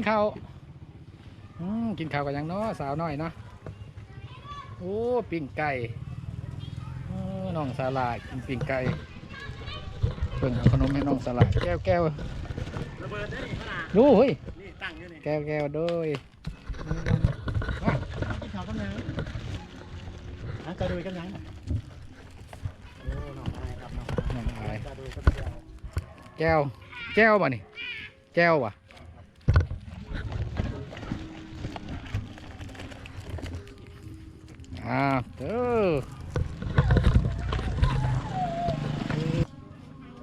กินข้าวอืมกินข้าวกันยังเนาะสาวน้อยเนาะโอ้ปิ้งไก่โอ้น้องสาลายกินปิ้งไก่เพิ่งเอาขนมให้น้องสาลายแก้วแก้วระเบิดได้นี่ขนาดรู้เฮ้ยนี่ตั้งอยู่นี่แก้วแก้วโดยกินข้าวกับยังฮะจะดูกันยังโอ้น้องอายครับน้องน้องอายจะดูกันยังแก้วแก้วบ่นี่แก้วว่ะ อ่าเด้อ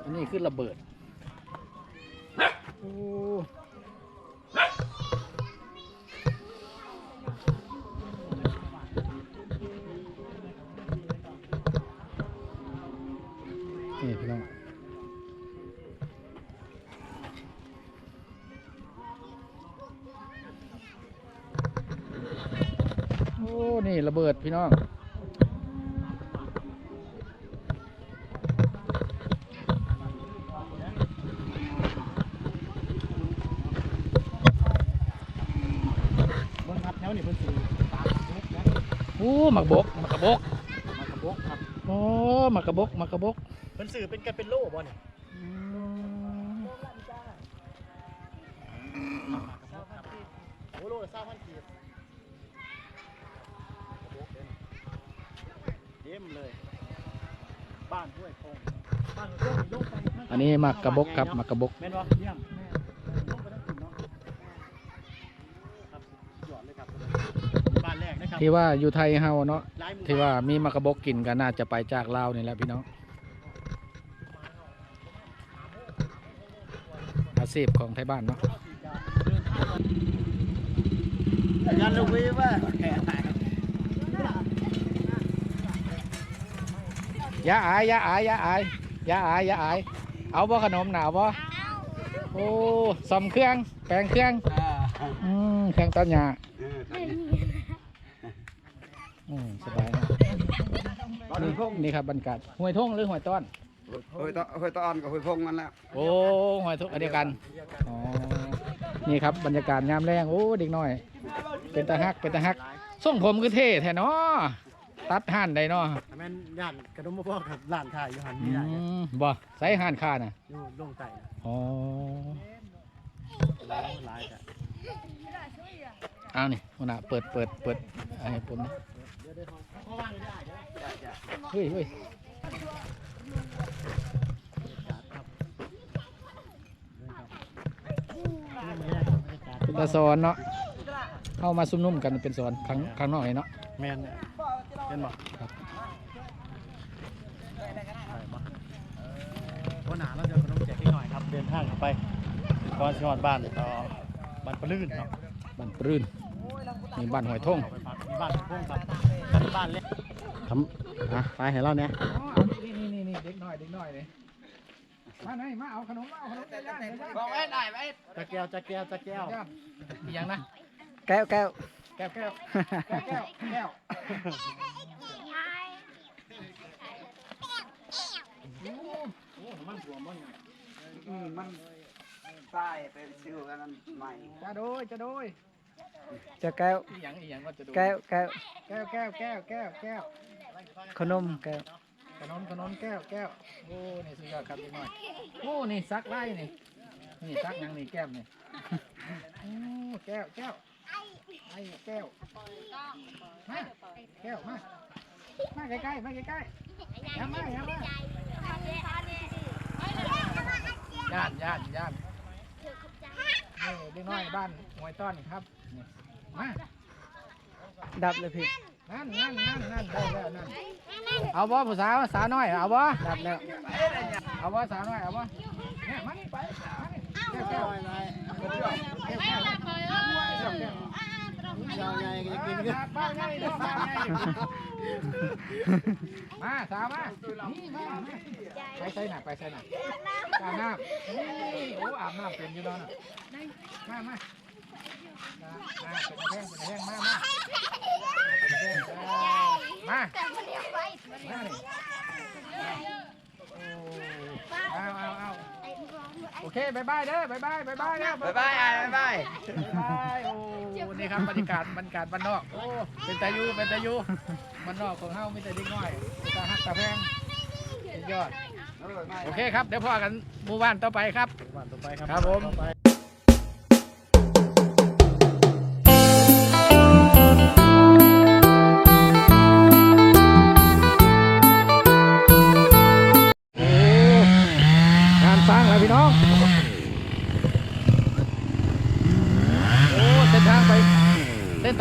อันนี้คือระเบิด โอ้ เบิดพี่น้องเบิ้งครับแถวนี่เพิ่นสิตามยกนะโอ้หมักบกหมักกระบกมากระบอกครับโอ้หมักกระบกหมักกระบกเพิ่นสื่อเป็นกันเป็นโล่บ่เนี่ยอืมมากระบอกครับโอ้โลละ3,000กีบกระบอกเด้อ เต็มเลย บ้านห้วยโป่งบ้านห้วยโป่งยกไปอันนี้หมักกระบกครับหมักกระบก แม่นบ่เยี่ยมแม่ลงไปทั้งกลุ่มเนาะครับยอดเลยครับบ้านแรกนะครับที่ว่าอยู่ไทยเฮาเนาะหลายหมู่ที่ว่ามีหมักกระบกกินก็น่าจะไปจากลาวนี่แหละพี่น้อง อาชีพของไทยบ้านเนาะ ยันลูกวิว่า อย่าอายอย่าอายอย่าอายอย่าอายอย่าอาย เอาบ่ขนมหนาวบ่โอ้ซ่อมเครื่อง แปลงเครื่องอืมเครื่องต้นยาอืมสบายนะนี่นี่ครับบรรยากาศห้วยทงหรือห้วยต้อนเฮ้ยตะเฮ้ยตะออนกับเฮ้ยพงมันแล้วโอ้ห้วยทงอันเดียวกันอ๋อนี่ครับบรรยากาศยามแรงโอ้เด็กน้อย เป็นตาฮักเป็นตาฮักส่งผมคือเท่แท้เนาะ ตัดห่านได้เนาะแม่นย่านกระดมบ่พอกับร้านขายอยู่หันอืนี่ได้มบ่ใส่ห่านค่าน่ะอยู่ลงใต้อ๋อหลายหลายจ้ะเอานี่หัวหน้าเปิดเปิดเปิดอันนี้ผมนะเดี๋ยวเดี๋ยวเขาว่างได้เดี๋ยวได้จ้ะเฮ้ยเฮ้ยครับนี่ไม่ได้ครับบรรยากาศเป็นตาสอนเนาะเข้ามาซุ่มนุ่มกันเป็นสอนครั้งครั้งนอกเลยเนาะแม่น เนี่ยเป็นบ่ครับไปบ่วันหนาเราจะขนมแจกนิดหน่อยครับ เดินทางไปก่อนสิฮอดบ้านต่อบ้านปะลื่นเนาะบ้านปรื้นมีบ้านหอยทงไปฝากที่บ้านพงครับกันบ้านเล็กทำอะไปให้เราเนี่ยนี่นี่นี่นี่เด็กน้อยเด็กน้อยเลยมาไหนมาเอาขนมมาเอาขนมได้ย่างได้ย่างบอกไว้ได้ไว้จะแก้วจะแก้วจะแก้วย่างอีหยังนะแก้วแก้วแก้วแก้วแก้วแก้ว แก้วอืมมันตายเป็นซิวกันนั่นใหม่จะโดยจะโดยจะแก้วอีหยังอีหยังก็จะโดยแก้วแก้วแก้วแก้วแก้วแก้วแก้วขนมแก้วขนมขนมแก้วแก้วโอ้นี่สุดยอดครับเด็กน้อยโอ้นี่ซักไล่นี่นี่ซักหยังนี่แก้มนี่โอ้แก้วแก้วไอ้แก้วมาแก้วมามาใกล้ๆมาใกล้ๆยามมาอย่ามา ย่านย่านย่านนี่เด็กน้อยบ้านหวยต้อนครับนี่มาดับเลยพี่ นั่นนั่นนั่นนั่นได้แล้วนั่นเอาบ่ผู้สาวสาวน้อยเอาบ่ดับแล้วเอาบ่สาวน้อยเอาบ่เนี่ยมานี่ไปมานี่แก้วแก้วแก้วแก้วแก้วแก้วแก้วยาวใหญ่ก็จะกินมาบ้านใหญ่เด้อบ้านใหญ่ มาสาวมานี่มามาไปใส่หน่ะไปใส่หน่ะอาบน้ำนี่โอ้อาบน้ำเป็นอยู่แล้วน่ะมามามาเป็นแท่งเป็นแท่งมามาเป็นแท่งมามานี่เอาเอาเอา โอ้โอเคบายบายเด้อบายบายบายบายนะบ๊ายบายอะบ๊ายบายบายบายโอ้นี่ครับบรรยากาศบรรยากาศบ้านนอกโอ้เป็นตายูเป็นตายูบ้านนอกของเฮามีแต่เด็กน้อยเป็นตาฮักตาแพงสุดยอดโอเคครับเดี๋ยวพ่อกันหมู่บ้านต่อไปครับบ้านต่อไปครับครับผม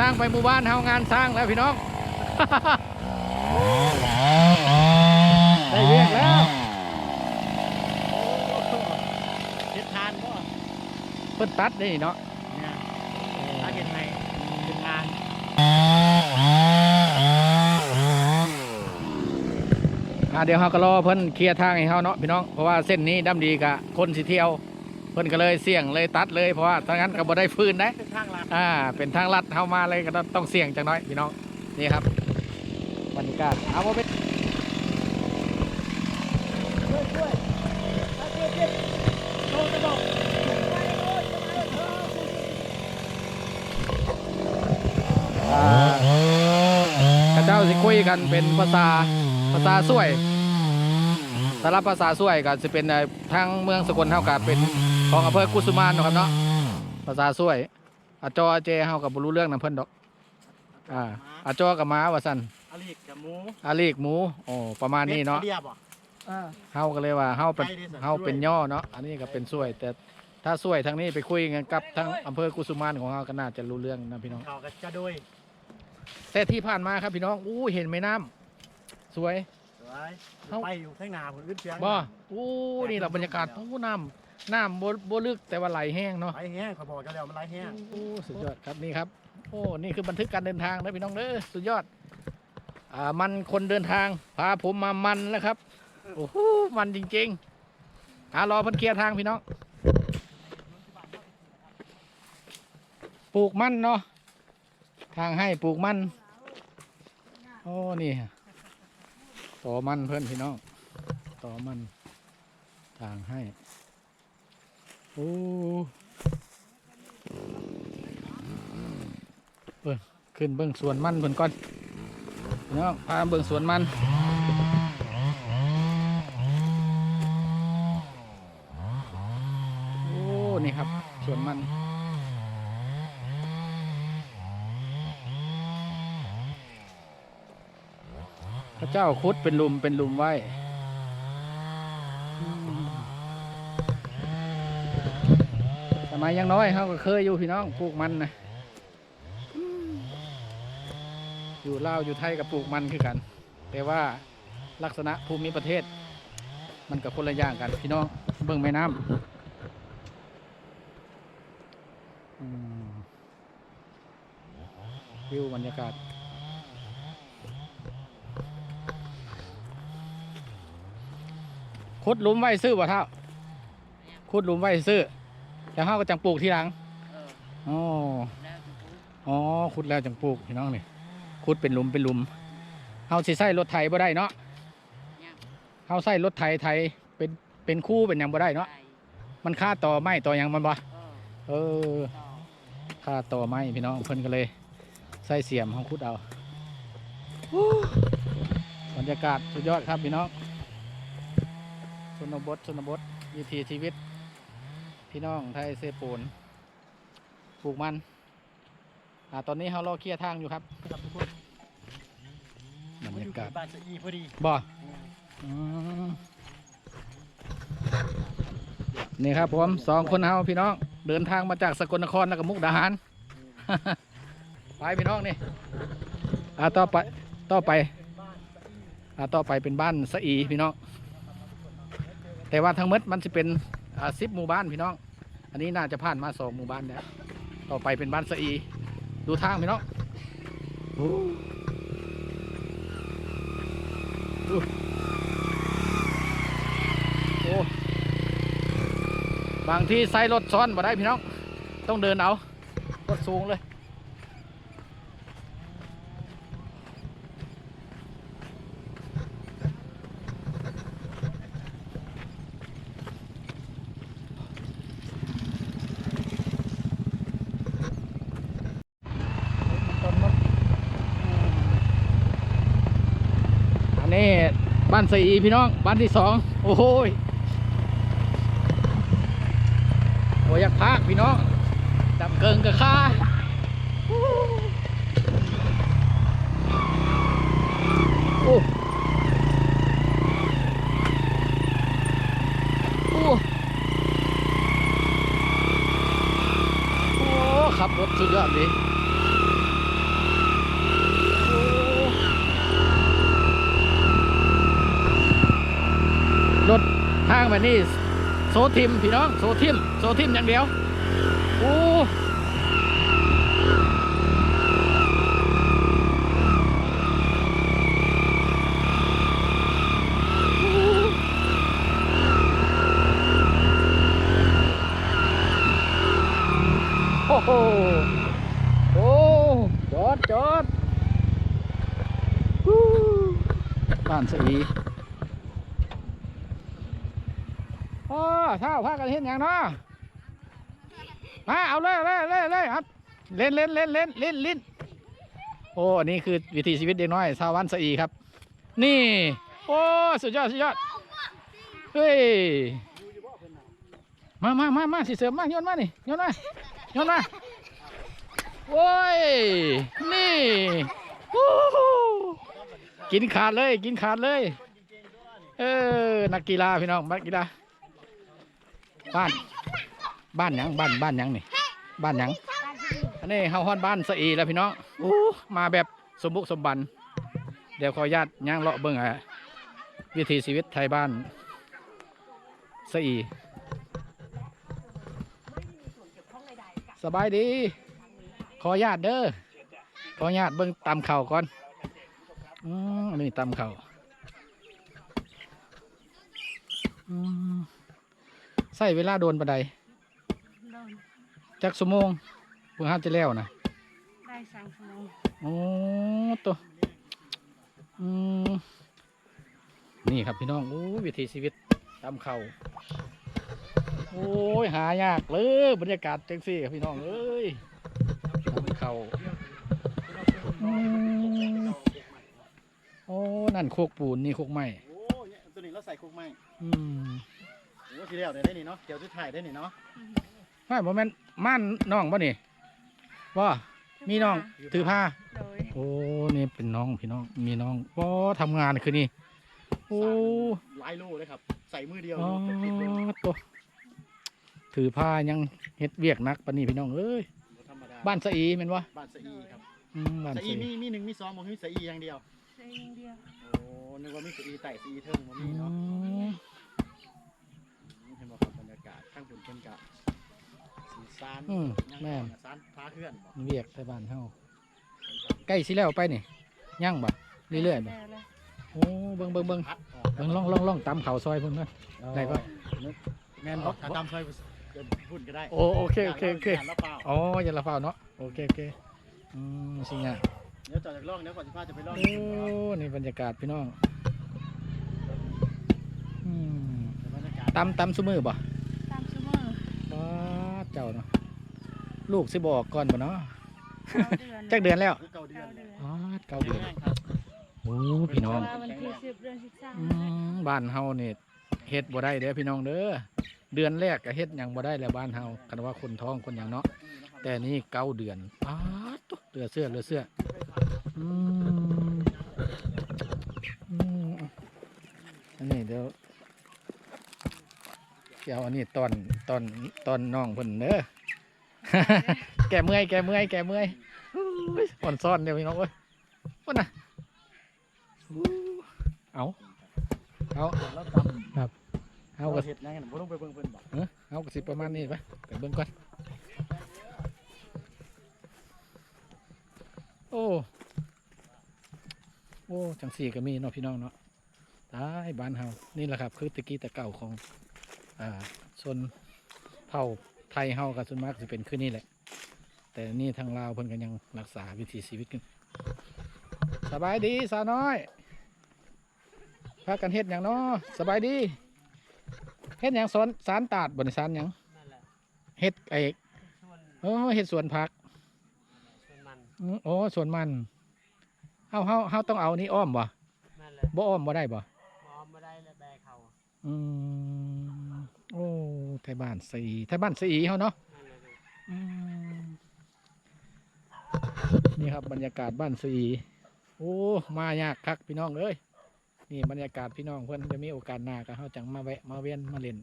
ทางไปหมู่บ้านเฮางานสร้างแล้วพี่น้องได้เรียกแล้วทิศทานก็เพิ่นตัดนี่เนาะเนี่ยถ้าเห็นไหมเป็นงานอ่าเดี๋ยวเฮาก็รอเพิ่นเคลียร์ทางให้เฮาเนาะพี่น้องเพราะว่าเส้นนี้ดำดีกะคนสิเที่ยว เพิ่นก็เลยเสี่ยงเลยตัดเลยเพราะว่าถ้างั้นก็บ่ได้ฟื้นได้เป็นทางลาด อ่า เป็นทางลัดเข้ามาเลยก็ต้องเสี่ยงจังน้อยพี่น้อง นี่ครับบรรยากาศเอาว่าเป็นอ่าข้าเจ้าสิคุยกันเป็นภาษาภาษาสวยสารบภาษาสวยก็จะเป็นทางเมืองสกลเท่ากับเป็นของอำเภอกุสุมานนะครับเนาะภาษาสวย อาจออาเจเฮากับบ่รู้เรื่องนํเพิ่นดอก อ่าอาจอกับม้าว่าซั่นอาลีกกับหมูอาลีกหมูโอ้ประมาณนี้เนาะเรียบอะเฮาก็เลยว่าเฮาเป็นไปดิสันเฮาเป็นย่อเนาะอันนี้ก็เป็นสวย แต่ถ้าสวยทางนี้ไปคุยกันกับทางอำเภอกุสุมานของเฮาก็น่าจะรู้เรื่องนะพี่น้องเขาก็จะโดยแต่ที่ผ่านมาครับพี่น้องอู้เห็นแม่น้ำสวยสวยเขาไปอยู่ข้างหน้าผลอึดเสียงบ่อู้นี่เราบรรยากาศอู้น้ำ น้ำบ่บ่ลึกแต่ว่าไหลแห้งเนาะไหลแห้งเขาบอกกันแล้วมันไหลแห้งโอ้สุดยอดครับนี่ครับ โอ้นี่คือบันทึกการเดินทางนะพี่น้องเด้อสุดยอด อ่ามันคนเดินทางพาผมมามันแล้วครับโอ้โหมันจริงๆหารอเพันเคลียร์ทางพี่น้องปลูกมันเนาะทางให้ปลูกมันโอ้นี่ต่อมันเพื่อนพี่น้องต่อมันทางให้ โอ้ขึ้นเบื้องสวนมันเพิ่นก่อนเนาะพาเบื้องสวนมันโอ้นี่ครับสวนมันพระเจ้าคุดเป็นลุมเป็นลุมไว้ มัยยังน้อยเขาก็เคยอยู่พี่น้องปลูกมันนะอยู่ลาวอยู่ไทยกับปลูกมันคือกัน แต่ว่าลักษณะภูมิประเทศ มันกับคนละอย่างกัน พี่น้องเบิ่งแม่น้ำวิวบรรยากาศขุดหลุมไว้ซื้อบ่เท่าขุดหลุมไว้ซื้อ แล้วเฮาก็จังปลูกทีหลังอ๋ออ๋อขุดแล้วจังปลูกพี่น้องนี่ขุดเป็นหลุมเป็นหลุมเฮาสิใส่รถไถบ่ได้เนาะเฮาใส่รถไถไถเป็นเป็นคู่เป็นหยังบ่ได้เนาะมันค่าต่อไม้ต่อหยังมันบ่เออค่าต่อไม้พี่น้องเพิ่นก็เลยใส่เสียมเฮาขุดเอาฮู้บรรยากาศสุดยอดครับพี่น้องชนบทชนบทวิถีชีวิต พี่น้องไทยเซปูนปลูกมัน อ่าตอนนี้เฮารอเคลียร์ทางอยู่ครับกับทุกคนบรรยากาศบ้านจะอีพอดีบ่อืมนี่ครับผมสองคนเฮาพี่น้อง เดินทางมาจากสกลนครแล้วก็มุกดาหาร ไปพี่น้องนี่อ่าต่อไปต่อไปอ่าต่อไปเป็นบ้านสะอีพี่น้อง แต่ว่าทั้งหมดมันจะเป็นอ่าสิบหมู่บ้านพี่น้อง อันนี้น่าจะผ่านมาสองหมู่บ้านแล้ว ต่อไปเป็นบ้านสะอี ดูทางพี่น้องโอ้บางที่ใส่รถซ้อนมาได้พี่น้อง ต้องเดินเอารถสูงเลย นี้ บ้านสี่พี่น้อง บ้านที่สองโอ้โหโอ้ยอยากพักพี่น้องจำเกิงกับข้าโอ้างแบบนี้โซทิมพี่น้องโซทิมโซทิมอย่างเดียวโอ้โอ้โหโอ้จอดจอดบ้านสี โอ้เท่าพากันเห็นอย่างเนาะมาเอาเลยเลยเลยเลยครับเล่นเล่นเล่นเล่นเล่นเล่นโอ้อันนี้คือวิถีชีวิตเด็กน้อยชาววันสะอีครับ นี่ โอ้สุดยอดสุดยอดเฮ้ยมามามามาสิเสริมมาโยนมานี่โยนมาโยนมาโอ้ยนี่ฮู้ฮู้กินขาดเลยกินขาดเลย เออนักกีฬาพี่น้องนักกีฬา บ้าน บ้านหยังบ้านบ้านหยังนี่ บ้านหยังอันนี้เฮาฮอดบ้านสะอีแล้วพี่น้องโอ้มาแบบสมบุกสมบัน เดี๋ยวขออนุญาตย่างเลาะเบิ่งอะวิถีชีวิตไทยบ้านสะอี สบายดี ขออนุญาตเด้อ ขออนุญาตเบิ่งตำเข่าก่อน อืมอันนี้ตำเข่าอืม ใส่เวลาโดนปานใดโดนจักสมงเพิ่งห้าจะแล้วนะได้สามชั่วโมงโอ้ตัวอืมนี่ครับพี่น้องโอ้ยวิถีชีวิตตามเขาโอ้ยหายากเลยบรรยากาศจังสี่ครับพี่น้องเอ้ยตามเขาอืมโอ้นั่นโคกปูนนี่โคกไม้ โอ้เนี่ยตัวนี้เราใส่คุกไม้ อืมโอ้ทีเดียวได้ได้นี่เนาะเกี่ยวจุดถ่ายได้นี่เนาะไม่โมเมนม่านน้องป่ะนี่ว่ามีน้องถือผ้า โดยโอ้ นี่เป็นน้องพี่น้อง มีน้องว้าทำงานคือนี่โอ้หลายโลเลยครับ ใส่มือเดียวอ๋อติดเลยบ่ตัวถือผ้ายังเฮ็ดเวียกหนักปานนี้พี่น้องเอ้ยธรรมดาบ้านสะอีแม่นวะบ้านสะอีครับอืมบ้านสะสะอีอีมีมีหนึ่งมีสองบ่มีสะอีอย่างเดียวเสียอย่างเดียว โอ้นึกว่ามีสะอีไต่สะอีเทิงบ่อืมีเนาะ ม เห็นบ่ครับบรรยากาศ ข้างบนเพิ่นกะสีซานอืมยังแม่น ซานพาเพื่อนบ่เวียกในบ้านเฮาใกล้สิแล้วไปนี่ย่างบ่เรื่อยๆบ่ได้แล้วโอ้เบิ่งเบิ่งเบิ่งพัดออกเบิ่งล่องล่องล่องตามเขาซอยเพิ่นเด้อ ได้ปะ แม่นบ่ถ้าตามซอยเดินพุ่นก็ได้โอ้โอเคโอเคโอเคย่านละเปล่าอ๋ออย่าละเฝ้าเนาะโอเคโอเคอืมสิงอะเดี๋ยวจอดจากล่องเดี๋ยวก่อนสิพาจะไปล่องโอ้นี่บรรยากาศพี่น้องอืมบรรยากาศตำตำซุมือบ่ ตามชั่วโมง ป้าด เจ้าเนาะลูกสิบอกก่อนบ่เนาะเก้าเดือนจักเดือนแล้วคือเก่าเดือเก้านเดือนป้าดเก้าเดือนแห้งครับโอ้พี่น้องว่าวันที่สิบเดือนสิบสามอืมบ้านเฮานี่เฮ็ดบ่ได้เด้อพี่น้องเด้อเดือนแรกก็เฮ็ดหยังบ่ได้แล้วบ้านเฮากันว่าคนท้องคนหยังเนาะแต่นี่เก้าเดือนป้าดตุ๊เหลือเสื้อเหลือเสื้ออืมอืมอันนี้เดี๋ยว เดี๋ยวอันนี้ตอนตอนตอนน้องเพิ่นเด้อแกเมื่อยแกเมื่อยแกเมื่อยอุ้ยอ่อนซ่อนเดี๋ยวพี่น้องเอ้ยพุ่นน่ะอู้เอาเอาแล้วตำเอาเอาก็เห็ดยังไงบ่ต้องไปเบิ่งเพิ่นบ่เออเอาก็สิประมาณนี้ไปไปเบิ่งก่อนโอ้โอ้จังสี่ก็มีเนาะพี่น้องเนาะตายบ้านเฮานี่แหละครับ คือตะกี้ตะเก่าของ อ่าชนเผ่าไทยเฮากับส่วนมากจะเป็นคือนี่แหละ แต่นี่ทางลาวเพิ่นก็ยังรักษาวิถีชีวิตกันสบายดีสาวน้อยพากันเฮ็ดอย่างเนาะสบายดีเฮ็ดหยังสอนสารตาดบนสารหยังเฮ็ดไอ้โอ้เฮ็ดสวนผักอืมโอ้สวนมันเฮาเฮาเฮาต้องเอานี่อ้อมบ่บ่อ้อมบ่ได้บ่มอมไม่ได้เลยแบกเขาอืมโอ้ไทยบ้านสีไทยบ้านสีเฮาเนาะนั่นเลยอืมนี่ครับบรรยากาศบ้านสีโอ้มายากคักพี่น้องเอ้ยนี่บรรยากาศพี่น้องเพื่อนจะมีโอกาสหน้าก็เฮาจังมาแวะมาเวียนมาเล่น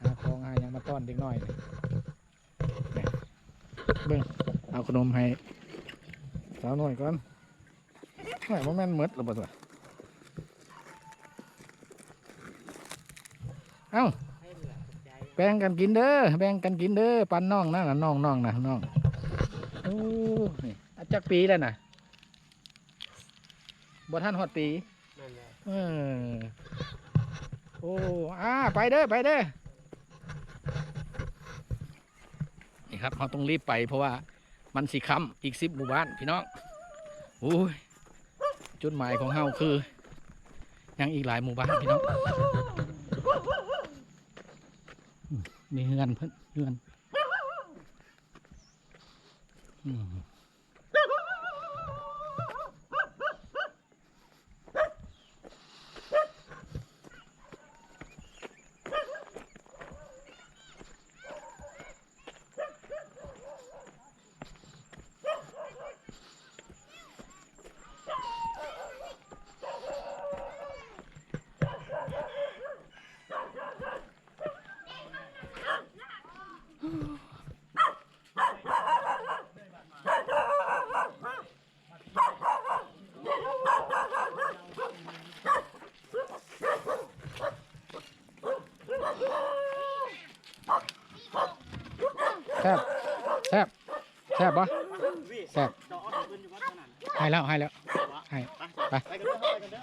หาของหาหยังมาต้อนเด็กน้อยนี่นี่เบิ่งเอาขนมให้สาวน้อยก่อนไม่ว่าแม่นหมดหรือเปล่าเอ้า แบ่งกันกินเด้อแบ่งกันกินเด้อปันน้องนั่นน่ะน้องน้องนะน้องโอ้นี่อาจักปีแล้วน่ะบ่ท่านฮอดปีนั่นแหละเออโอ้อาไปเด้อไปเด้อนี่ครับเราต้องรีบไปเพราะว่ามันสิค้ำอีกสิบหมู่บ้านพี่น้องโอ้ยจุดหมายของเฮาคือ ยังอีกหลายหมู่บ้านพี่น้อง มมีเฮือนเพื่อนเฮือนอืมะแซ่บจอดขึ้นอยู่วัดขนาดให้แล้วให้แล้วให้ไปไปกันเด้อไปกันเด้อ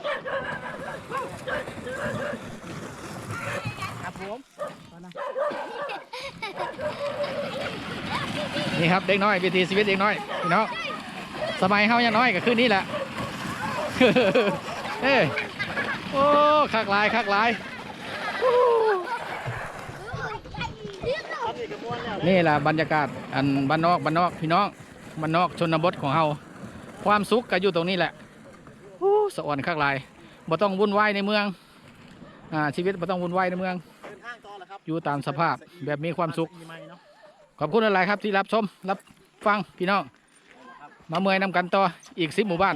ครับผมนี่ครับเด็กน้อยวิถีชีวิตเด็กน้อยพี่น้องสมัยเฮายังน้อยก็คือนี่แหละเอ้ยโอ้คักหลายคักหลายครับนี่ก็ม้วนแล้วนี่แหละบรรยากาศอันบ้านนอกบ้านนอกพี่น้อง บ้านนอกชนบทของเฮาความสุขก็อยู่ตรงนี้แหละโอ้สะอ่อนคักหลายบ่ต้องวุ่นวายในเมืองอ่าชีวิตบ่ต้องวุ่นวายในเมืองเดินทางต่อแล้วครับอยู่ตามสภาพแบบมีความสุขอีไม้เนาะขอบคุณอะไรครับที่รับชมรับฟังพี่น้องมาเมื่อยนำกันต่ออีกสิบหมู่บ้าน